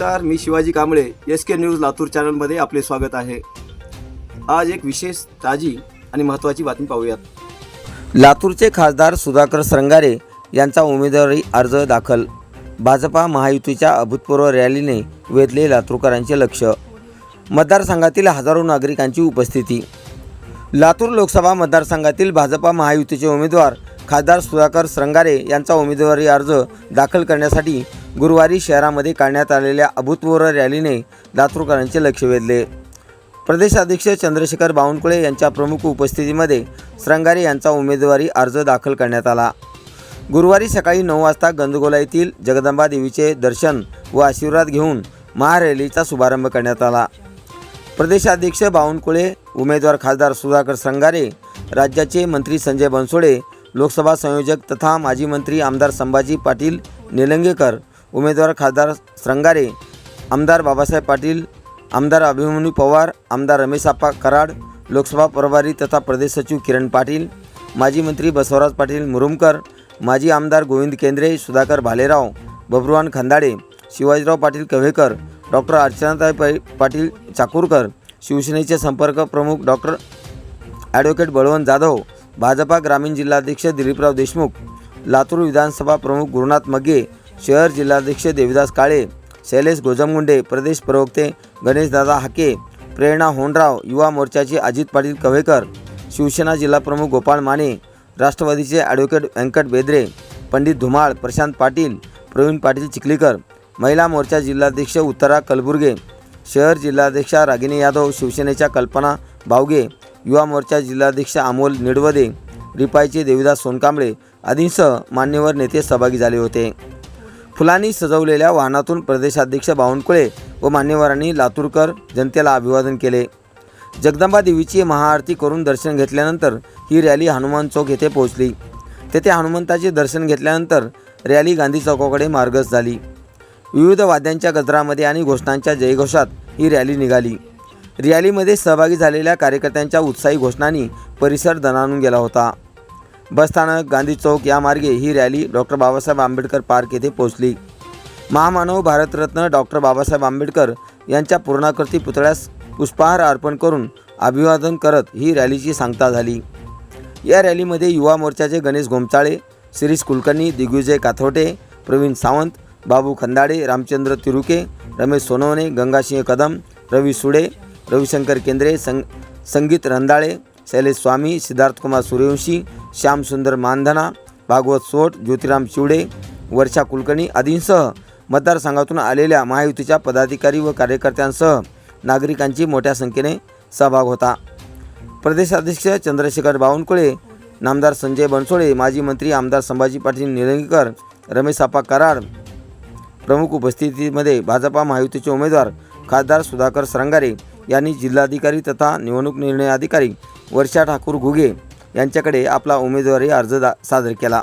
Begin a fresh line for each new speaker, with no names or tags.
नमस्कार मी Shivaji Kamble S K news Latur चॅनलमध्ये आपले स्वागत आहे. आज एक विशेष ताजी आणि महत्त्वाची बातमी पाहूयात.
लातूरचे खासदार सुधाकर सरंगारे यांचा उमेदवारी अर्ज दाखल. भाजपा महायुतीच्या अभूतपूर्व रॅलीने वेधले लातूरकरांचे लक्ष. मतदारसंघातील हजारो नागरिकांची उपस्थिती. लातूर लोकसभा मतदारसंघातील भाजपा महायुतीचे उमेदवार खासदार सुधाकर श्रंगारे यांचा उमेदवारी अर्ज दाखल करण्यासाठी गुरुवारी शहरामध्ये काढण्यात आलेल्या अभूतपूर्व रॅलीने लातूरकरांचे लक्ष वेधले. प्रदेशाध्यक्ष चंद्रशेखर बावनकुळे यांच्या प्रमुख उपस्थितीमध्ये श्रंगारे यांचा उमेदवारी अर्ज दाखल करण्यात आला. गुरुवारी सकाळी नऊ वाजता गंदगोला येथील जगदंबा देवीचे दर्शन व आशीर्वाद घेऊन महारॅलीचा शुभारंभ करण्यात आला. प्रदेशाध्यक्ष बावनकुळे उमेदवार खासदार सुधाकर श्रंगारे राज्याचे मंत्री संजय बनसोडे लोकसभा संयोजक तथा माजी मंत्री आमदार संभाजी पाटील निलंगेकर उमेदवार खासदार श्रंगारे आमदार बाबासाहेब पाटील आमदार अभिमन्यू पवार आमदार रमेश आप्पा कराड लोकसभा प्रभारी तथा प्रदेश सचिव किरण पाटील माजी मंत्री बसवराज पाटील मुरुमकर माजी आमदार गोविंद केंद्रे सुधाकर भालेराव बबरुवान खंदाडे शिवाजीराव पाटील कव्हेकर डॉक्टर अर्चनाताई पै पाटील चाकूरकर शिवसेनेचे संपर्क प्रमुख डॉक्टर ॲडव्होकेट बळवंत जाधव भाजपा ग्रामीण जिल्हाध्यक्ष दिलीपराव देशमुख लातूर विधानसभा प्रमुख गुरुनाथ मगे शहर जिल्हाध्यक्ष देविदास काळे शैलेश गोजमगुंडे प्रदेश प्रवक्ते गणेशदादा हाके प्रेरणा होनराव युवा मोर्चाचे अजित पाटील कव्हेकर शिवसेना जिल्हाप्रमुख गोपाळ माने राष्ट्रवादीचे ॲडव्होकेट व्यंकट बेद्रे पंडित धुमाळ प्रशांत पाटील प्रवीण पाटील चिखलीकर महिला मोर्चा जिल्हाध्यक्ष उत्तरा कलबुर्गे शहर जिल्हाध्यक्षा रागिनी यादव शिवसेनेच्या कल्पना भावगे युवा मोर्चा जिल्हाध्यक्ष अमोल निडवदे रिपाईचे देविदास सोनकांबळे आदींसह मान्यवर नेते सहभागी झाले होते. फुलांनी सजवलेल्या वाहनातून प्रदेशाध्यक्ष बावनकुळे व मान्यवरांनी लातूरकर जनतेला अभिवादन केले. जगदंबा देवीची महाआरती करून दर्शन घेतल्यानंतर ही रॅली हनुमान चौक येथे पोहोचली. तेथे हनुमंताचे दर्शन घेतल्यानंतर रॅली गांधी चौकाकडे मार्गस्थ झाली. विविध वाद्यांच्या गजरामध्ये आणि घोषणांच्या जयघोषात ही रॅली निघाली. रॅलीमध्ये सहभागी झालेल्या कार्यकर्त्यांच्या उत्साही घोषणांनी परिसर दणाणून गेला होता. बसस्थानक गांधी चौक या मार्गे ही rally doctor Babasaheb Ambedkar park येथे पोहोचली. महामानव भारतरत्न डॉक्टर बाबासाहेब आंबेडकर यांच्या पूर्णाकृती पुतळ्यास पुष्पहार अर्पण करून अभिवादन करत ही रॅलीची सांगता झाली. या रॅलीमध्ये युवा मोर्चाचे गणेश गोमचाळे शिरीष कुलकर्णी दिग्विजय काथोटे प्रवीण सावंत बाबू खंदाडे रामचंद्र तिरुके रमेश सोनवणे गंगासिंह कदम रवी सुडे रविशंकर केंद्रे संग संगीत रंदाळे शैलेश स्वामी सिद्धार्थकुमार सूर्यवंशी श्यामसुंदर मानधना भागवत सोट ज्योतिराम चिवडे वर्षा कुलकर्णी आदींसह मतदारसंघातून आलेल्या महायुतीच्या पदाधिकारी व कार्यकर्त्यांसह नागरिकांची मोठ्या संख्येने सहभाग होता. प्रदेशाध्यक्ष चंद्रशेखर बावनकुळे नामदार संजय बनसोडे माजी मंत्री आमदार संभाजी पाटील निलंगेकर रमेश आप्पा कराड प्रमुख उपस्थितीमध्ये भाजपा महायुतीचे उमेदवार खासदार सुधाकर सरंगारे यांनी जिल्हाधिकारी तथा निवडणूक निर्णय अधिकारी वर्षा ठाकूर घुगे यांच्याकडे आपला उमेदवारी अर्ज दा सादर केला.